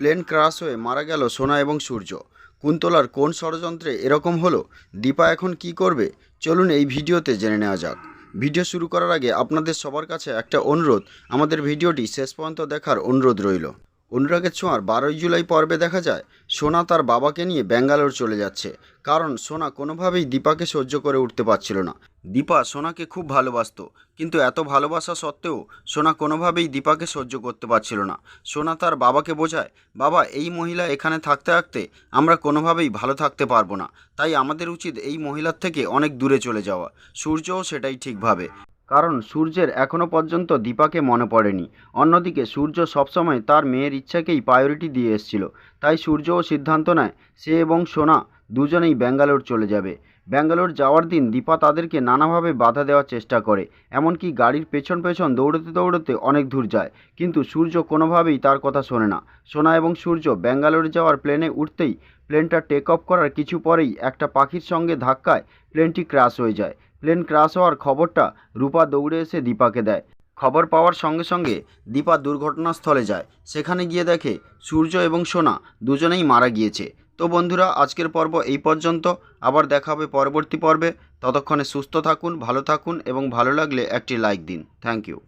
Plane crush হয়ে মারা গেল সোনা এবং সূর্য। কুন্তলার কোন ষড়যন্ত্রে এরকম হলো? দীপা এখন কি করবে? চলুন এই ভিডিওতে জেনে নেওয়া যাক। ভিডিও শুরু করার আগে আপনাদের সবার কাছে একটা অনুরোধ। আমাদের ভিডিওটি শেষ পর্যন্ত দেখার অনুরোধ রইল। অনুরাগের ছোঁয়ার বারোই জুলাই পর্বে দেখা যায়, সোনা তার বাবাকে নিয়ে ব্যাঙ্গালোর চলে যাচ্ছে। কারণ সোনা কোনোভাবেই দীপাকে সহ্য করে উঠতে পারছিল না। দীপা সোনাকে খুব ভালোবাসতো, কিন্তু এত ভালোবাসা সত্ত্বেও সোনা কোনোভাবেই দীপাকে সহ্য করতে পারছিল না। সোনা তার বাবাকে বোঝায়, বাবা, এই মহিলা এখানে থাকতে থাকতে আমরা কোনোভাবেই ভালো থাকতে পারব না। তাই আমাদের উচিত এই মহিলার থেকে অনেক দূরে চলে যাওয়া। সূর্যও সেটাই ঠিকভাবে কারণ সূর্যের এখনও পর্যন্ত দীপাকে মনে পড়েনি। অন্যদিকে সূর্য সবসময় তার মেয়ের ইচ্ছাকেই প্রায়োরিটি দিয়ে এসছিল। তাই সূর্যও সিদ্ধান্ত নেয়, সে এবং সোনা দুজনেই ব্যাঙ্গালোর চলে যাবে। ব্যাঙ্গালোর যাওয়ার দিন দীপা তাদেরকে নানাভাবে বাধা দেওয়ার চেষ্টা করে। এমনকি গাড়ির পেছন পেছন দৌড়তে দৌড়তে অনেক দূর যায়। কিন্তু সূর্য কোনোভাবেই তার কথা শোনে না। সোনা এবং সূর্য ব্যাঙ্গালোর যাওয়ার প্লেনে উঠতেই প্লেনটা টেক অফ করার কিছু পরেই একটা পাখির সঙ্গে ধাক্কায় প্লেনটি ক্রাশ হয়ে যায়। প্লেন ক্রাশ হওয়ার খবরটা রূপা দৌড়ে এসে দীপাকে দেয়। খবর পাওয়ার সঙ্গে সঙ্গে দীপা দুর্ঘটনাস্থলে যায়। সেখানে গিয়ে দেখে সূর্য এবং সোনা দুজনেই মারা গিয়েছে। তো বন্ধুরা, আজকের পর্ব এই পর্যন্ত। আবার দেখা হবে পরবর্তী পর্বে। ততক্ষণে সুস্থ থাকুন, ভালো থাকুন এবং ভালো লাগলে একটি লাইক দিন। Thank you